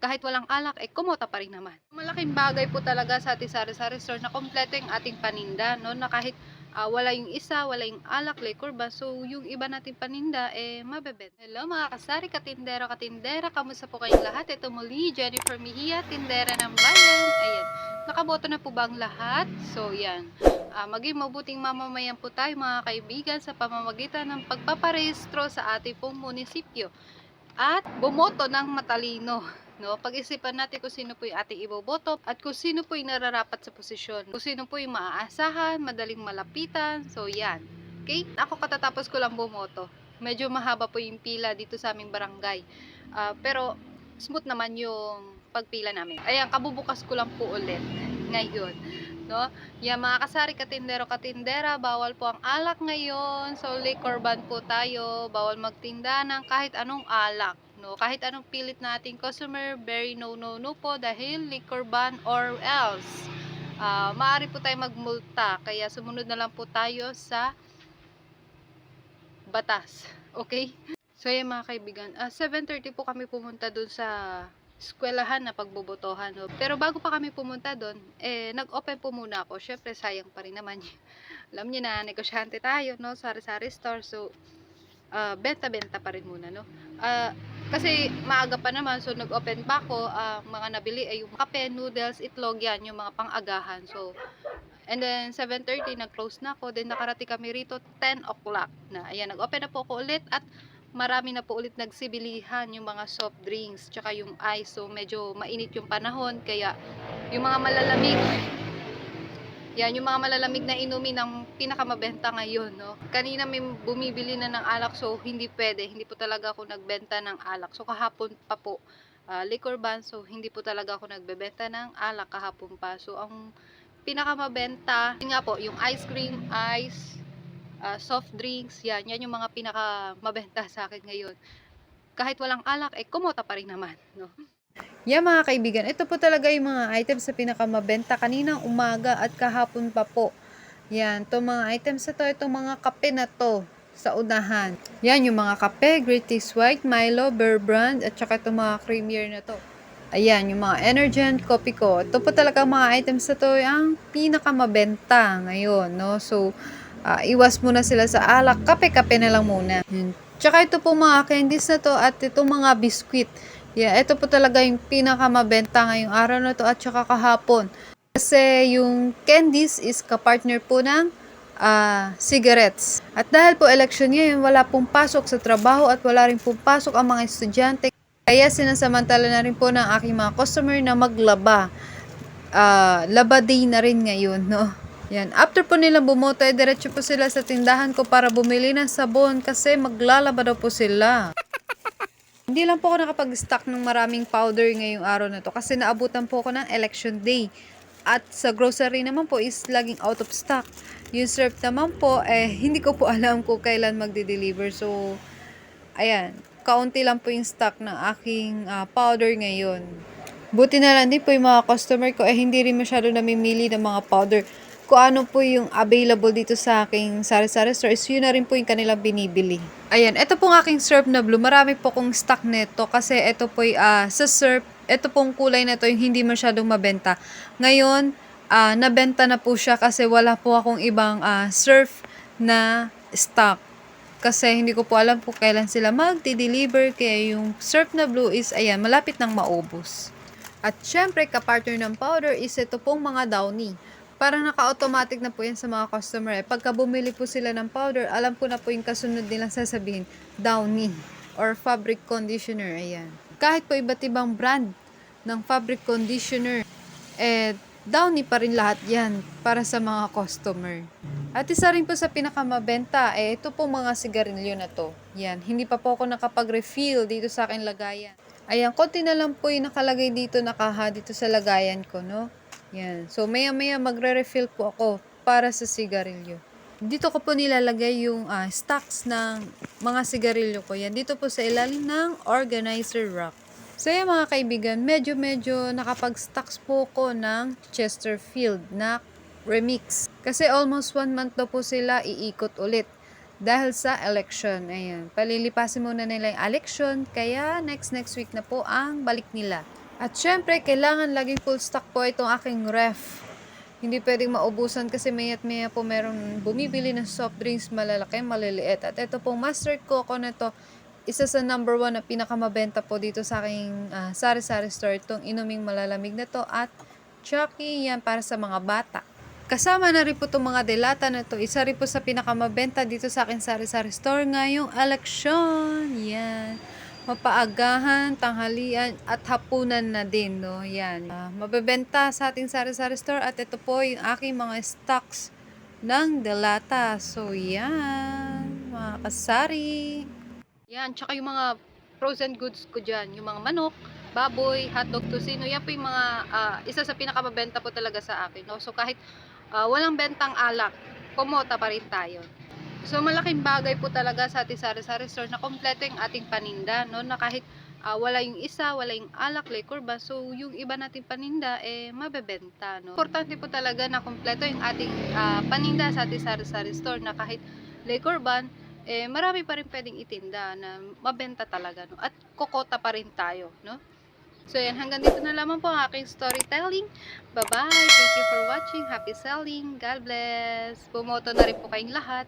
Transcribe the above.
kahit walang alak, eh kumota pa rin naman. Malaking bagay po talaga sa ating sari-sari store na kompleto yung ating paninda, no? Na kahit ah, wala yung isa, wala yung alak, liquor ba, so yung iba nating paninda, eh mabebet. Hello mga kasari, katindero, katindera, kamusta po kayong lahat? Ito muli, Jennifer Mejia, tindera ng bayan. Ayan, nakaboto na po ba ang lahat? So yan, Ah, maging mabuting mamamayan po tayo mga kaibigan sa pamamagitan ng pagpaparehistro sa ating pong munisipyo at bumoto ng matalino. No, pag-isipan natin kung sino po yung ating iboboto at kung sino po yung nararapat sa posisyon. Kung sino po yung maaasahan, madaling malapitan. So, yan. Okay? Ako katatapos ko lang bumoto. Medyo mahaba po yung pila dito sa aming barangay. Ah, pero, smooth naman yung pagpila namin. Ayan, kabubukas ko lang po ulit ngayon. No? Yan mga kasari, katindero, katindera, bawal po ang alak ngayon. So, liquor ban po tayo. Bawal magtinda ng kahit anong alak. No? Kahit anong pilit nating customer, very no, no, no po dahil liquor ban or else. ah maaari po tayo magmulta. Kaya sumunod na lang po tayo sa batas. Okay? So, yan mga kaibigan. ah 7.30 po kami pumunta dun sa eskwelahan na pagbobotohan. No? Pero bago pa kami pumunta doon, eh, nag-open po muna ako. Syempre, sayang pa rin naman. Alam niyo na, negosyante tayo, no? Sari-sari store. So, ah, benta-benta pa rin muna, no? Ah, kasi maaga pa naman, so nag-open pa ako. Ang mga nabili ay yung kape, noodles, itlog, yan, yung mga pang-agahan. So, and then 7.30, nag-close na ako. Then nakarating kami rito 10 o'clock na. Ayan, nag-open na po ako ulit at marami na po ulit nagsibilihan yung mga soft drinks tsaka yung ice so medyo mainit yung panahon kaya yung mga malalamig yan yung mga malalamig na inumin ang pinakamabenta ngayon no kanina may bumibili na ng alak so hindi pwede hindi po talaga ako nagbenta ng alak so kahapon pa po ah, liquor ban so hindi po talaga ako nagbebenta ng alak kahapon pa so ang pinakamabenta yun nga po yung ice cream ice ah, soft drinks, yan, yan yung mga pinaka mabenta sa akin ngayon. Kahit walang alak, eh, kumota pa rin naman, no? Yan mga kaibigan, ito po talaga yung mga items sa pinakamabenta kaninang umaga at kahapon pa po. Yan, to mga items na to, itong mga kape na to sa unahan. Yan, yung mga kape, British White, Milo, Bear Brand, at saka itong mga creamier na to. Ayan, yung mga Energen, Coffee ko. Ito po talaga mga items na to, ang pinakamabenta ngayon, no? So, ah, iwas muna sila sa alak, kape-kape na lang muna. Yun. Tsaka ito po mga candies na to at itong mga biskwit. Yeah, ito po talaga yung pinakamabenta ngayong araw na to at saka kahapon. Kasi yung candies is kapartner po ng ah, cigarettes. At dahil po election ngayon, wala pong pasok sa trabaho at wala rin pong pasok ang mga estudyante. Kaya sinasamantala na rin po ng aking mga customer na maglaba. Ah, laba day na rin ngayon, no? Yan. After po nilang bumoto, eh, diretso po sila sa tindahan ko para bumili ng sabon kasi maglalaba daw po sila. Hindi lang po ako nakapag-stock ng maraming powder ngayong araw na to kasi naabutan po ako ng election day. At sa grocery naman po is laging out of stock. Yung syrup naman po, eh, hindi ko po alam kung kailan magde-deliver. So, ayan, kaunti lang po yung stock ng aking ah, powder ngayon. Buti na lang din po yung mga customer ko, eh, hindi rin masyado namimili ng mga powder. Kung ano po yung available dito sa aking sari-sari store, is yun na rin po yung kanilang binibili. Ayan, ito pong aking syrup na blue. Marami po kong stock nito kasi ito po ah, sa syrup, ito pong kulay na to yung hindi masyadong mabenta. Ngayon, ah, nabenta na po siya kasi wala po akong ibang ah, surf na stock. Kasi hindi ko po alam kung kailan sila magdi-deliver. Kaya yung surf na blue is, ayan, malapit nang maubos. At syempre, kapartner ng powder is ito pong mga downy. Parang naka-automatic na po yan sa mga customer. Eh. Pagka bumili po sila ng powder, alam ko na po yung kasunod nilang sasabihin, downy or fabric conditioner. Ayan. Kahit po iba't ibang brand ng fabric conditioner, eh, downy pa rin lahat yan para sa mga customer. At isa rin po sa pinakamabenta, eh, ito po mga sigarilyo na to. Yan, hindi pa po ako nakapag-refill dito sa akin lagayan. Ayan, konti na lang po yung nakalagay dito, nakaha dito sa lagayan ko, no? Yan. So, maya-maya magre-refill po ako para sa sigarilyo. Dito ko po nilalagay yung ah, stocks ng mga sigarilyo ko. Yan. Dito po sa ilalim ng organizer rack. So, yan mga kaibigan, medyo-medyo nakapag-stocks po ko ng Chesterfield na remix. Kasi almost one month daw po sila iikot ulit dahil sa election. Ayan. Palilipasin muna nila yung election. Kaya next next week na po ang balik nila. At syempre, kailangan laging full stock po itong aking ref. Hindi pwedeng maubusan kasi mayat maya po meron bumibili ng soft drinks malalaki, maliliit. At ito pong Master Coco na to, isa sa number one na pinakamabenta po dito sa aking ah, sari-sari store. Itong inuming malalamig na to at Chucky yan para sa mga bata. Kasama na rin po itong mga delata na to. Isa rin po sa pinakamabenta dito sa akin sari-sari store ngayong eleksyon. Yan. Mapaagahan, tanghalian, at hapunan na din, no? Yan. Ah, mabebenta sa ating sari-sari store at ito po yung aking mga stocks ng delata. So, yan. Mga kasari. Yan. Tsaka yung mga frozen goods ko dyan. Yung mga manok, baboy, hotdog, tocino. Yan po yung mga, ah, isa sa pinakamabenta po talaga sa akin, no? So, kahit ah, walang bentang alak, kumota pa rin tayo. So, malaking bagay po talaga sa ating sari-sari store na kompleto yung ating paninda, no? Na kahit ah, wala yung isa, wala yung alak, liquor ba, so yung iba nating paninda, eh, mabebenta, no? Importante po talaga na kompleto yung ating ah, paninda sa ating sari-sari store na kahit liquor ban, eh, marami pa rin pwedeng itinda na mabenta talaga, no? At kokota pa rin tayo, no? So, yan. Hanggang dito na lamang po ang aking storytelling. Bye-bye. Thank you for watching. Happy selling. God bless. Bumoto na rin po kayong lahat.